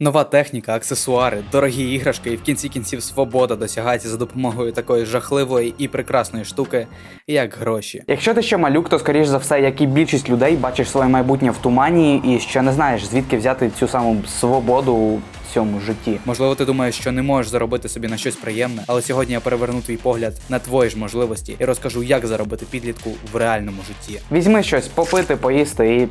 Нова техніка, аксесуари, дорогі іграшки і в кінці кінців свобода досягається за допомогою такої жахливої і прекрасної штуки, як гроші. Якщо ти ще малюк, то скоріш за все, як і більшість людей, бачиш своє майбутнє в тумані і ще не знаєш, звідки взяти цю саму свободу у цьому житті. Можливо, ти думаєш, що не можеш заробити собі на щось приємне, але сьогодні я переверну твій погляд на твої ж можливості і розкажу, як заробити підлітку в реальному житті. Візьми щось попити, поїсти і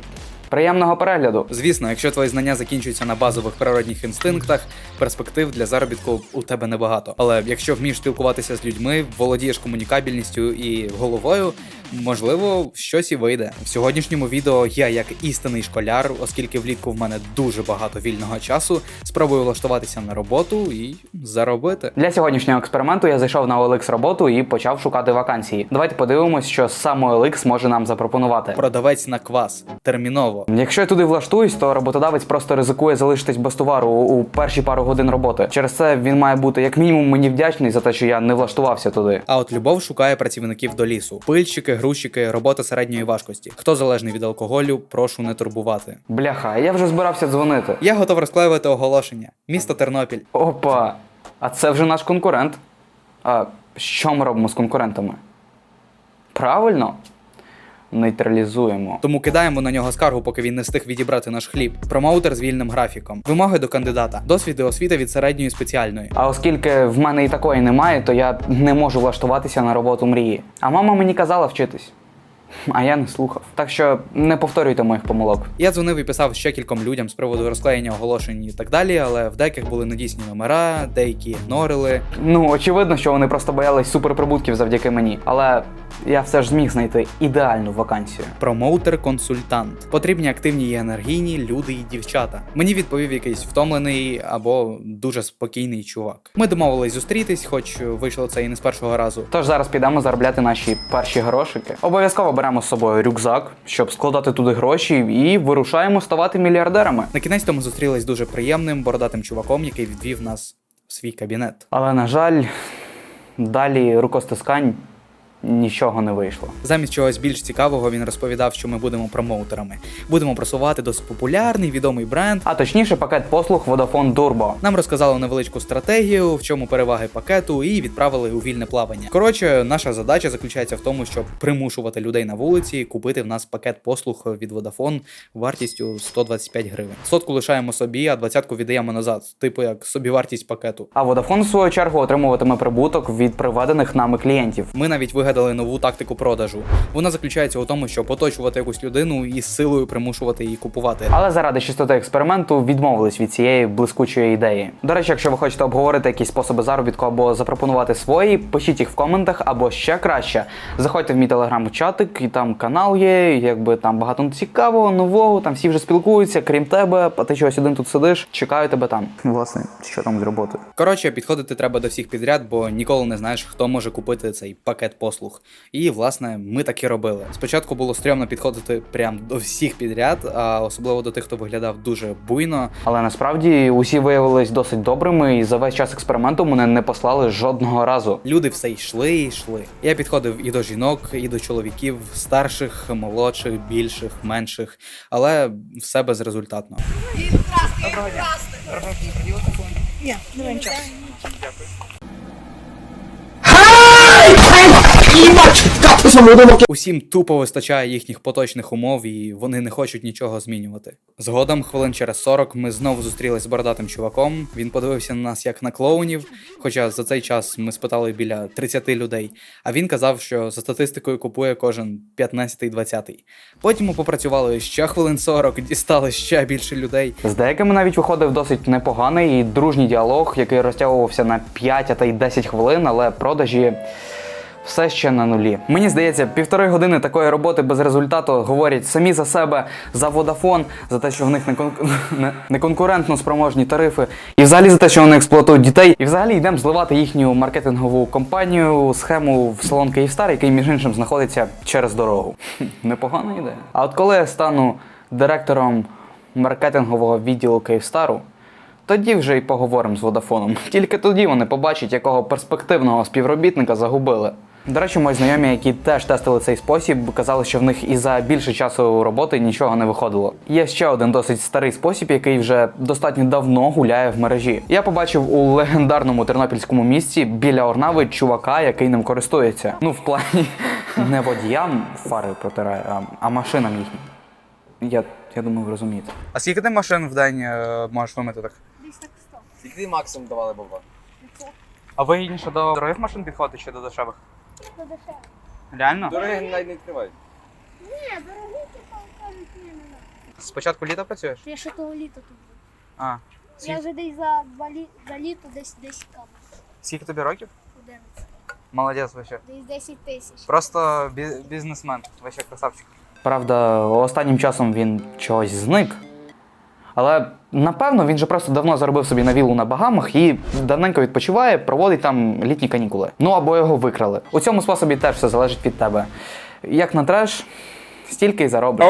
приємного перегляду. Звісно, якщо твої знання закінчуються на базових природних інстинктах, перспектив для заробітку у тебе небагато. Але якщо вмієш спілкуватися з людьми, володієш комунікабельністю і головою, можливо, щось і вийде. В сьогоднішньому відео я, як істинний школяр, оскільки влітку в мене дуже багато вільного часу, спробую влаштуватися на роботу і заробити. Для сьогоднішнього експерименту я зайшов на OLX роботу і почав шукати вакансії. Давайте подивимось, що сам OLX може нам запропонувати. Продавець на квас терміново. Якщо я туди влаштуюсь, то роботодавець просто ризикує залишитись без товару у у перші пару годин роботи. Через це він має бути як мінімум мені вдячний за те, що я не влаштувався туди. А от любов шукає працівників до лісу: пильщики, грузчики, робота середньої важкості. Хто залежний від алкоголю, прошу не турбувати. Бляха, я вже збирався дзвонити. Я готов розклеювати оголошення. Місто Тернопіль. Опа, а це вже наш конкурент. А що ми робимо з конкурентами? Правильно? Нейтралізуємо. Тому кидаємо на нього скаргу, поки він не встиг відібрати наш хліб. Промоутер з вільним графіком. Вимоги до кандидата. Досвід і освіта від середньої спеціальної. А оскільки в мене і такої немає, то я не можу влаштуватися на роботу мрії. А мама мені казала вчитись. А я не слухав. Так що не повторюйте моїх помилок. Я дзвонив і писав ще кільком людям з приводу розклеєння оголошень і так далі, але в деяких були недійсні номера, деякі ігнорили. Ну, очевидно, що вони просто боялись суперприбутків завдяки мені. Але я все ж зміг знайти ідеальну вакансію. Промоутер-консультант. Потрібні активні і енергійні люди і дівчата. Мені відповів якийсь втомлений або дуже спокійний чувак. Ми домовились зустрітись, хоч вийшло це і не з першого разу. Тож зараз підемо заробляти наші перші грошики. Обов'язково беремо з собою рюкзак, щоб складати туди гроші, і вирушаємо ставати мільярдерами. На кінець тому зустрілись дуже приємним бородатим чуваком, який відвів нас в свій кабінет. Але на жаль, далі рукостискань нічого не вийшло. Замість чогось більш цікавого він розповідав, що ми будемо промоутерами. Будемо просувати досить популярний відомий бренд. А точніше, пакет послуг Vodafone Turbo. Нам розказали невеличку стратегію, в чому переваги пакету, і відправили у вільне плавання. Коротше, наша задача заключається в тому, щоб примушувати людей на вулиці купити в нас пакет послуг від Vodafone вартістю 125 гривень. Сотку лишаємо собі, а двадцятку віддаємо назад, типу як собівартість пакету. А Vodafone, в свою чергу, отримуватиме прибуток від приведених нами клієнтів. Ми навіть вигадали нову тактику продажу. Вона заключається у тому, щоб оточувати якусь людину і з силою примушувати її купувати. Але заради чистоти експерименту відмовились від цієї блискучої ідеї. До речі, якщо ви хочете обговорити якісь способи заробітку або запропонувати свої, пишіть їх в коментах, або ще краще. Заходьте в мій телеграм-чатик, і там канал є, якби там багато цікавого, нового, там всі вже спілкуються, крім тебе, а ти чогось один тут сидиш, чекаю тебе там. Власне, що там з роботи? Коротше, підходити треба до всіх підряд, бо ніколи не знаєш, хто може купити цей пакет послуг. І власне ми так і робили. Спочатку було стрьомно підходити прям до всіх підряд, а особливо до тих, хто виглядав дуже буйно. Але насправді усі виявились досить добрими, і за весь час експерименту мене не послали жодного разу. Люди все йшли і йшли. Я підходив і до жінок, і до чоловіків, старших, молодших, більших, менших, але все безрезультатно. Ні, не нічого. Усім тупо вистачає їхніх поточних умов, і вони не хочуть нічого змінювати. Згодом, хвилин через 40, ми знову зустрілись з бородатим чуваком. Він подивився на нас як на клоунів. Хоча за цей час ми спитали біля 30 людей. А він казав, що за статистикою купує кожен 15-20. Потім ми попрацювали ще хвилин 40, дістали ще більше людей. З деякими навіть виходив досить непоганий і дружній діалог, який розтягувався на 5, та й 10 хвилин, але продажі. Все ще на нулі. Мені здається, півтори години такої роботи без результату говорять самі за себе, за Vodafone, за те, що в них не, кон... не- не конкурентно спроможні тарифи, і взагалі за те, що вони експлуатують дітей. І взагалі йдемо зливати їхню маркетингову компанію, схему в салон Київстар, який між іншим знаходиться через дорогу. Непогана ідея. А от коли я стану директором маркетингового відділу Київстару, тоді вже й поговоримо з Водафоном. Тільки тоді вони побачать, якого перспективного співробітника загубили. До речі, мої знайомі, які теж тестили цей спосіб, казали, що в них і за більше часу роботи нічого не виходило. Є ще один досить старий спосіб, який вже достатньо давно гуляє в мережі. Я побачив у легендарному тернопільському місті біля Орнави чувака, який ним користується. Ну, в плані не водіям фари протирає, а, а машинам їхнім. Я, я думаю, ви розумієте. А скільки ти машин в день е, можеш вимити так? Десь так 100. Скільки максимум давали баба? А вигідніше до дорогих машин підходити чи до дешевих? Це дешево. Реально? Дороги навіть не відкривають. Ні, дорогі, типа, кажуть, ні, не надо. Спочатку літа працюєш? Я ще того літа тут був. А. Я Скільки, вже десь за, два лі... за літо десь 10 кам. скільки тобі років? 11. Молодець вообще. Десь 10 тисяч. Просто бі- бізнесмен, вообще красавчик. Правда, останнім часом він чогось зник. Але напевно він же просто давно заробив собі на віллу на Багамах і давненько відпочиває, проводить там літні канікули. Ну або його викрали. У цьому способі теж все залежить від тебе. Як натреш, стільки й заробиш.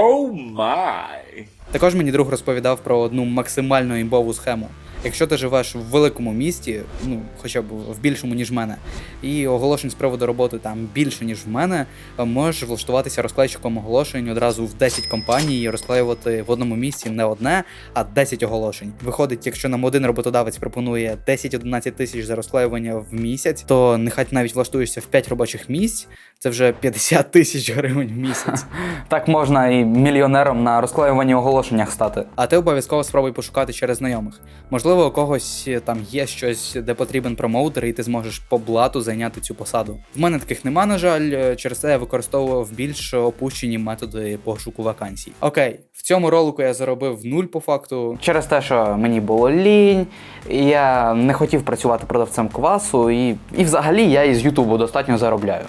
Також мені друг розповідав про одну максимально імбову схему. Якщо ти живеш в великому місті, ну хоча б в більшому, ніж в мене, і оголошень з приводу роботи там більше, ніж в мене, е, можеш влаштуватися розклейщиком оголошень одразу в 10 компаній і розклеювати в одному місці не одне, а 10 оголошень. Виходить, якщо нам один роботодавець пропонує 10-11 тисяч за розклеювання в місяць, то нехай навіть влаштуєшся в 5 робочих місць, це вже 50 тисяч гривень в місяць. Так можна і мільйонером на розклеюванні оголошеннях стати. А ти обов'язково спробуй пошукати через знайомих. Можливо, у когось е, там є щось, де потрібен промоутер, і ти зможеш по блату зайняти цю посаду. В мене таких нема, на жаль, е, через це я використовував більш опущені методи пошуку вакансій. Окей, в цьому ролику я заробив нуль по факту. Через те, що мені було лінь, я не хотів працювати продавцем квасу, і, і взагалі я із Ютубу достатньо заробляю.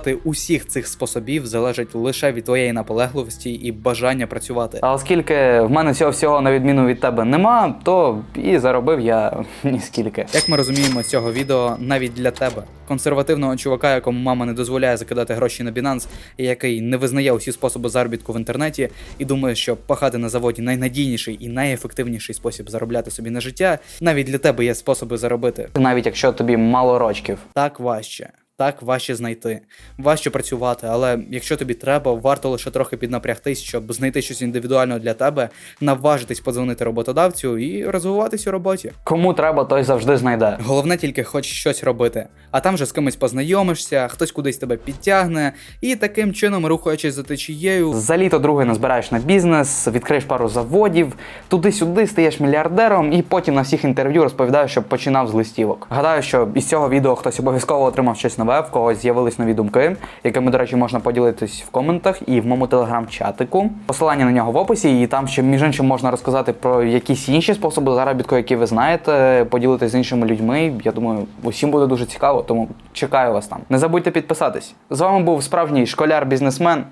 Результати усіх цих способів залежать лише від твоєї наполегливості і бажання працювати. А оскільки в мене цього всього на відміну від тебе нема, то і заробив я ніскільки. Як ми розуміємо з цього відео, навіть для тебе, консервативного чувака, якому мама не дозволяє закидати гроші на Binance, і який не визнає усі способи заробітку в інтернеті, і думає, що пахати на заводі найнадійніший і найефективніший спосіб заробляти собі на життя, навіть для тебе є способи заробити. Навіть якщо тобі мало рочків. Так важче. Так важче знайти, важче працювати, але якщо тобі треба, варто лише трохи піднапрягтись, щоб знайти щось індивідуально для тебе, наважитись подзвонити роботодавцю і розвиватись у роботі. Кому треба, той завжди знайде. Головне тільки хоч щось робити, а там же з кимось познайомишся, хтось кудись тебе підтягне, і таким чином, рухаючись за течією, За літо друге назбираєш на бізнес, відкриєш пару заводів, туди-сюди стаєш мільярдером, і потім на всіх інтерв'ю розповідаєш, що починав з листівок. Гадаю, що із цього відео хтось обов'язково отримав щось нове, в когось з'явились нові думки, якими, до речі, можна поділитись в коментах і в моєму телеграм-чатику. Посилання на нього в описі, і там ще між іншим можна розказати про якісь інші способи заробітку, які ви знаєте, поділитись з іншими людьми. Я думаю, усім буде дуже цікаво, тому чекаю вас там. Не забудьте підписатись. З вами був справжній школяр-бізнесмен.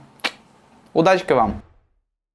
Удачки вам!